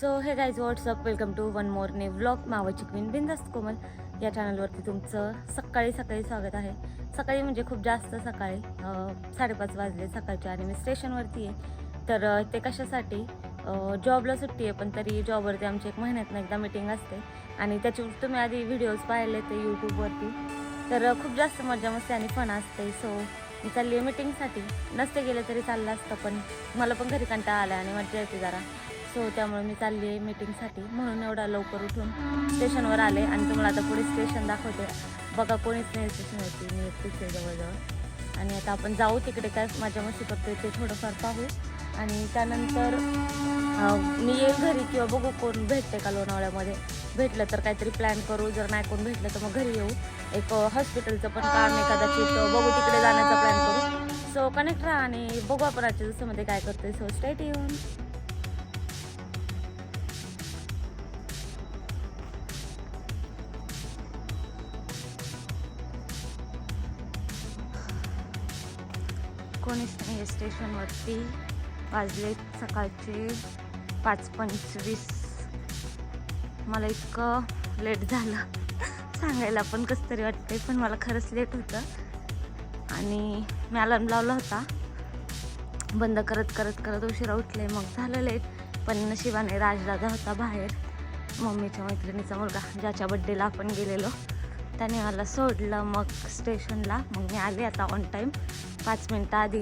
So hey guys what's up welcome to one more new vlog मावाची queen बिंदास्त कोमल. या चॅनलवरती तुमचं सकाळी सकाळी स्वागत आहे. सकाळी म्हणजे खूप जास्त सकाळी. साडेपाच वाजले सकाळचे आणि मी स्टेशनवरती आहे. तर ते कशासाठी? जॉबला सुट्टी आहे पण तरी जॉबवरती आमची एक महिन्यातनं एकदा मिटिंग असते. आणि त्याची तुम्ही आधी व्हिडिओज पाहिले ते यूट्यूबवरती तर खूप जास्त मजा मस्ती आणि फन असते. सो मी चालली आहे मिटिंगसाठी नसते गेले तरी चाललं असतं पण मला पण घरी कंटाळा आला आणि मजा येते जरा. सो त्यामुळे मी चालली आहे मीटिंगसाठी म्हणून एवढा लवकर उठून स्टेशनवर आले आणि तुम्हाला आता पुढे स्टेशन दाखवते. बघा कोणीच नाही स्टेशनवरती मी एकटीच आहे जवळजवळ. आणि आता आपण जाऊ तिकडे काय माझ्या मस्ती करतोय ते थोडंफार पाहू. आणि त्यानंतर मी येईल घरी किंवा बघू कोण भेटते का लोणावळ्यामध्ये. भेटलं तर काहीतरी प्लॅन करू. जर नाही कोण भेटलं तर मग घरी येऊ. एक हॉस्पिटलचं पण काम आहे कदाचित. बघू तिकडे जाण्याचा प्लॅन करू. सो कनेक्ट राहा आणि बघू आपण आजच्या दिवसामध्ये काय करतोय. सो स्टेट येऊन कोणीच नाही स्टेशनवरती वाजले सकाळचे पाच पंचवीस. मला इतकं लेट झालं. सांगायला पण कसं तरी वाटते पण मला खरंच लेट होतं. आणि मी अलार्म लावला होता. बंद करत करत करत उशिरा उठले मग झालं लेट पण नशिबाने राजदादा होता बाहेर. मम्मीच्या मैत्रिणीचा मुलगा ज्याच्या बड्डेला आपण गेलेलो. त्याने मला सोडलं मग स्टेशनला. मग मी आले आता ऑन टाईम पाच मिनटं आधी.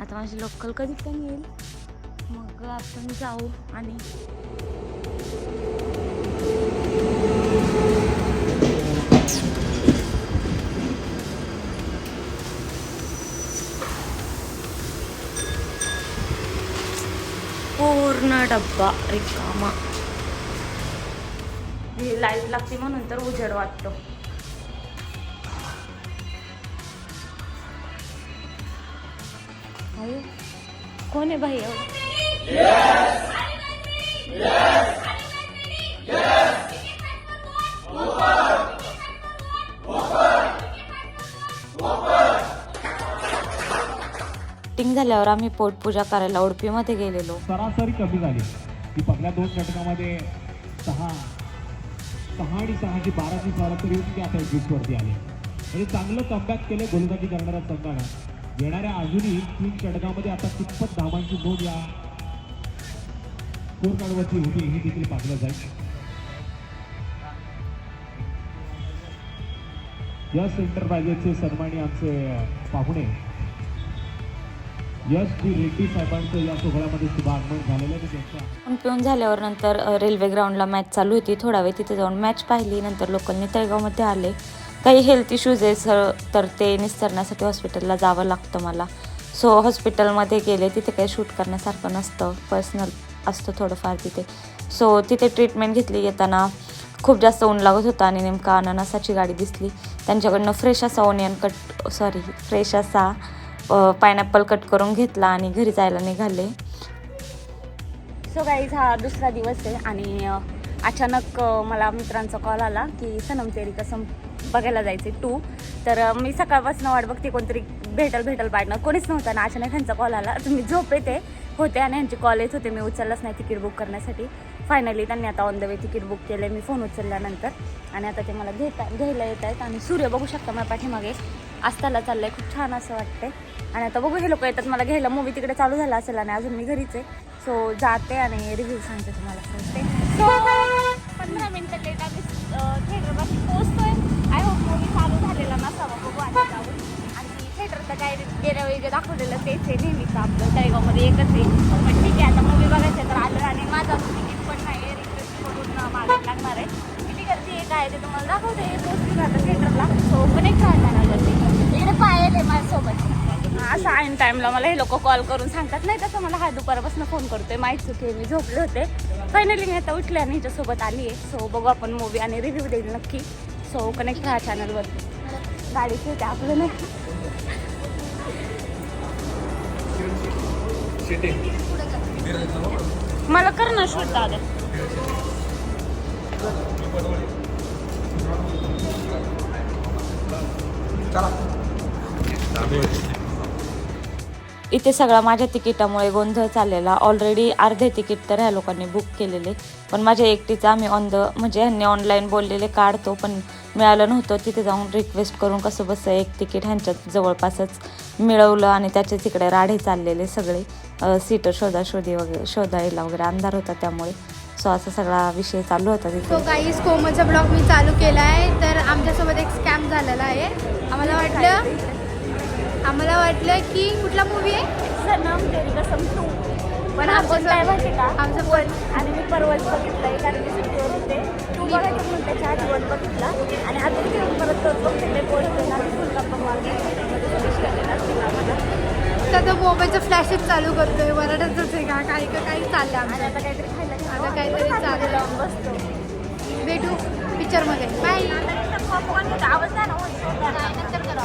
आता माझी लोकल कधी पण येईल. मग आपण जाऊ आणि पूर्ण डब्बा रिकामा. ही लाइट लागते म्हणून तर उजेड वाटतो. अरे, कोण आहे भाई टिंग झाल्यावर आम्ही पोटपूजा करायला उडपीमध्ये गेलेलो. सरासरी कमी झाली. की पहिल्या दोन षटकामध्ये सहा सहा आणि सहाची बाराची सरासरी होती ती आता एकवीस वरती आली. म्हणजे चांगलं कमबॅक केलं गोलंदाजी करणाऱ्या संघानं. येणाऱ्या अजूनही तीन षटकामध्ये आता कितपत धावांची नोंद या कोरकाडवरती होती ही देखील पाहिलं जाईल. यश एंटरप्राइजेसचे सन्मानी आमचे पाहुणे यश जी रेड्डी साहेबांचं या सोहळ्यामध्ये शुभागमन झालेलं आहे. त्यांच्या पिऊन झाल्यावर नंतर रेल्वे ग्राउंडला मॅच चालू होती. थोडा वेळ तिथे जाऊन मॅच पाहिली. नंतर लोकल तळेगावमध्ये आले. काही हेल्थ इश्यूज आहे सर तर ते निस्तरण्यासाठी हॉस्पिटलला जावं लागतं मला. सो हॉस्पिटलमध्ये गेले तिथे काही शूट करण्यासारखं नसतं. पर्सनल असतं थोडंफार तिथे. सो तिथे ट्रीटमेंट घेतली येताना खूप जास्त ऊन लागत होतं आणि नेमका अननसाची गाडी दिसली. त्यांच्याकडनं फ्रेश असा ओनियन कट सॉरी फ्रेश असा पायनॅपल कट करून घेतला आणि घरी जायला निघाले. सो गाईज हा दुसरा दिवस आहे आणि अचानक मला मित्रांचा कॉल आला की सनम तेरी कसम बघायला जायचे टू. तर मी सकाळपासून वाट बघते कोणतरी भेटल भेटल पाडणं. कोणीच नव्हतं ना अचानक ह्यांचा कॉल आला. तर मी झोप येते होते आणि ह्यांचे कॉल येत होते. मी उचललाच नाही तिकीट बुक करण्यासाठी. फायनली त्यांनी आता on the way ticket book केलं मी फोन उचलल्यानंतर. आणि आता ते मला घेता घ्यायला येत आहेत. आणि सूर्य बघू शकता मला पाठीमागे. आस्ताला चाललं आहे खूप छान असं वाटते आणि आता बघू हे लोक येतात. मला घ्यायला मूवी तिकडे चालू झाला असेल आणि अजून मी घरीच आहे. सो जाते आणि रिव्ह्यू सांगते तुम्हाला. सांगते आहे नेहमीच आपलं तळेगावमध्ये एकच आहे. पण ठीक आहे आता मूवी बघायचं तर आलं आणि माझं असं तिकीट पण नाही आहे. रिक्वेस्ट करून मागायला लागणार आहे. किती गर्दी आहे काय ते तुम्हाला दाखवते. पोचली जातं थिएटरला सो कनेक्ट राहणार गर्दी इकडे पायल आहे माझ्यासोबत. असं ऐन टाईमला मला हे लोक कॉल करून सांगतात. नाही तसं मला हा दुपारपासून फोन करतोय. माहीत चुकी मी झोपले होते. फायनली मी आता उठले आणि हिच्यासोबत आली आहे. सो बघू आपण मूवी आणि रिव्ह्यू देईल नक्की. सो कनेक्ट राहा चॅनलवर गाडी ठेवते आपलं नाही. मला कर ना शूट दादा. इथे सगळा माझ्या तिकिटामुळे गोंधळ चाललेला. ऑलरेडी अर्धे तिकीट तर ह्या लोकांनी बुक केलेले. पण माझ्या एकटीचं आम्ही ऑन द म्हणजे ह्यांनी ऑनलाईन बोललेले काढतो पण मिळालं नव्हतं. तिथे जाऊन रिक्वेस्ट करून कसं बसं एक तिकीट ह्यांच्यात जवळपासच मिळवलं आणि त्याचे तिकडे राढे चाललेले सगळे. अ, सीटर शोधाशोधी वगैरे शोधायला वगैरे अंधार होता त्यामुळे. सो असा सगळा विषय चालू होता तिथे. काहीच कोमलचा ब्लॉग मी चालू केला आहे तर आमच्यासोबत एक स्कॅम झालेला आहे आम्हाला वाटलं आम्हाला वाटलं की कुठला मूवी आहे? सनम तेरी कसम पण आमचं आपण काय माहिती का? आमचं वन. आणि मी परवाच बघितलंय कारण की सुट्टीवर होते. तू बघायचं म्हणून त्याच्या आधी वन बघितला. आणि आता परत मी पोहोचते ना फुल गप्पा मारते तर तो मोबाईलचा फ्लॅशच चालू करतोय. वरडतच आहे का? काही का काही चाललं आणि आमचं आता काहीतरी खायला. आता काहीतरी परत चालेल. लावून बसतो. भेटू पिक्चरमध्ये बाय आवाज द्या ना नंतर करा.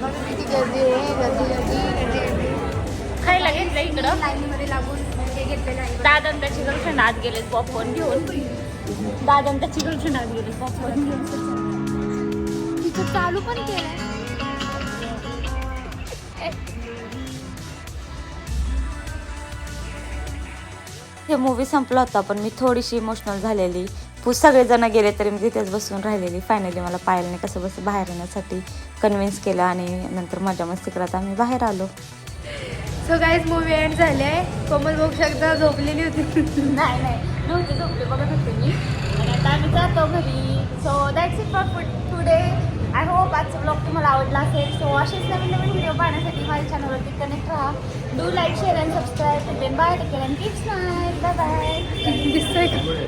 बघा किती गर्दी आहे गर्दी गर्दी गर्दी गर्दी खायला घेतलं इकडं. लाईनीमध्ये लागून हे घेतलेलं आहे आत गेले पॉपकॉर्न घेऊन. दादा आणि त्याची गर्लफ्रेंड आत गेले पॉपकॉर्न घेऊन. तिचं चालू पण केलंय. हे मूवी संपला होता पण मी थोडीशी इमोशनल झालेली. सगळेजण गेले तरी मी तिथेच बसून राहिलेली. फायनली मला पायलने कसं बस बाहेर येण्यासाठी कन्व्हिन्स केलं आणि नंतर मजा मस्ती करत आम्ही बाहेर आलो. सो गाईज मूवी एंड झाले आहे कोमल बघू शकता झोपलेली होती. नाही नाही. नव्हते झोपले बघत होते मी. आणि आता आम्ही जातो घरी. So that's it for today I hope आजचा ब्लॉग तुम्हाला आवडला असेल. सो असेच नवीन नवीन व्हिडिओ पाहण्यासाठी माझ्या चॅनलवरती कनेक्ट राहा. Do like share and subscribe bye take care and tips bye bye दिसतोय का?